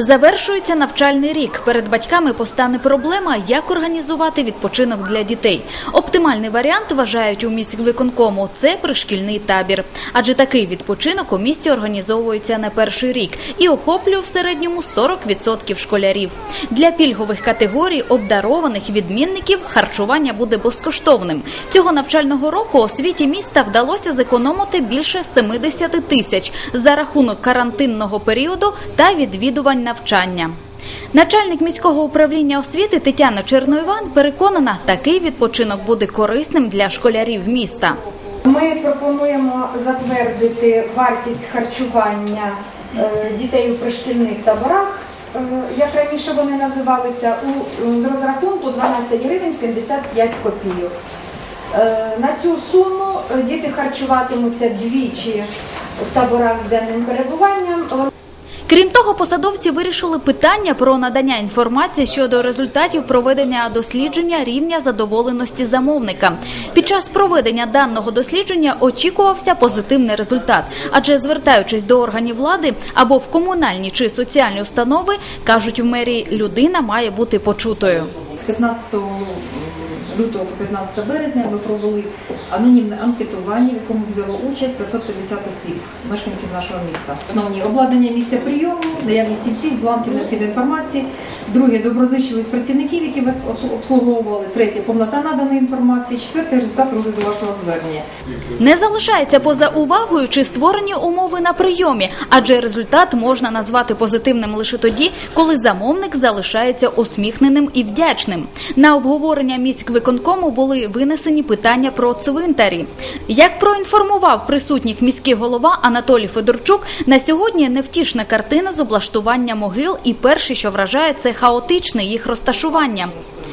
Завершується навчальний рік. Перед батьками постане проблема, як організувати відпочинок для дітей. Оптимальний варіант вважають у міськвиконкому – це пришкільний табір. Адже такий відпочинок у місті організовується не перший рік і охоплює в середньому 40% школярів. Для пільгових категорій обдарованих відмінників харчування буде безкоштовним. Цього навчального року освіті міста вдалося зекономити більше 70 тисяч за рахунок карантинного періоду та відвідувань навчання. Начальник міського управління освіти Тетяна Черноїван переконана, такий відпочинок буде корисним для школярів міста. Ми пропонуємо затвердити вартість харчування е, дітей у пришкільних таборах, е, як раніше вони називалися, з розрахунку 12 гривень 75 копійок. Е, На цю суму діти харчуватимуться двічі в таборах з денним перебуванням. Крім того, посадовці вирішили питання про надання інформації щодо результатів проведення дослідження рівня задоволеності замовника. Під час проведення даного дослідження очікувався позитивний результат, адже звертаючись до органів влади або в комунальні чи соціальні установи, кажуть в мерії, людина має бути почутою. З 15 лютого по 15 березня ми провели анонімне анкетування, в якому взяло участь 550 осіб, мешканців нашого міста. Основні обладнання місця прийому, наявність стільців, бланків необхідної інформації. Друге доброзичливість працівників, які вас обслуговували. Третє повнота наданої інформації. Четверте результат розгляду вашого звернення. Не залишається поза увагою, чи створені умови на прийомі, адже результат можна назвати позитивним лише тоді, коли замовник залишається усміхненим і вдячним. На обговорення міськвиконкому були винесені питання про цвинтарі. Як проінформував присутніх міський голова Анатолій Федорчук, на сьогодні невтішна картина з облаштування могил, і перше, що вражає, це хаотичне їх розташування.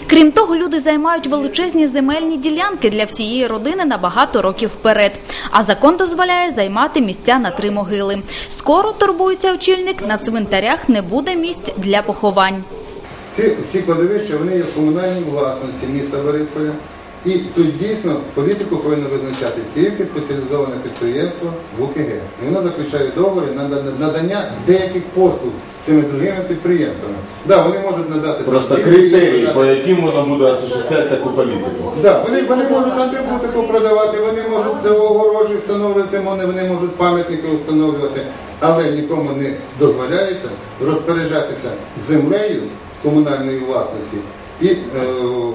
Крім того, люди займають величезні земельні ділянки для всієї родини на багато років вперед. А закон дозволяє займати місця на три могили. Скоро турбується очільник, на цвинтарях не буде місць для поховань. Ці всі кладовища вони є в комунальній власності міста Борисполя. І тут дійсно політику повинно визначати тільки спеціалізоване підприємство ВУКГ. І воно заключає договори на на- надання деяких послуг цими другими підприємствами. Да, вони можуть надати Просто критерії, надати- по яким воно буде осуществляти таку політику. Да, вони, вони можуть атрибутику продавати, вони можуть огорожі встановлювати, вони можуть пам'ятники встановлювати, але нікому не дозволяється розпоряджатися землею комунальної власності і е,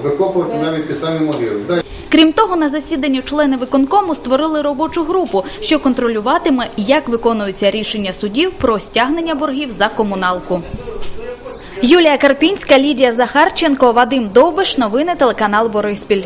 викопувати навіть ті самі могили. Крім того, на засіданні члени виконкому створили робочу групу, що контролюватиме, як виконуються рішення судів про стягнення боргів за комуналку. Юлія Карпінська, Лідія Захарченко, Вадим Довбиш. Новини телеканал Бориспіль.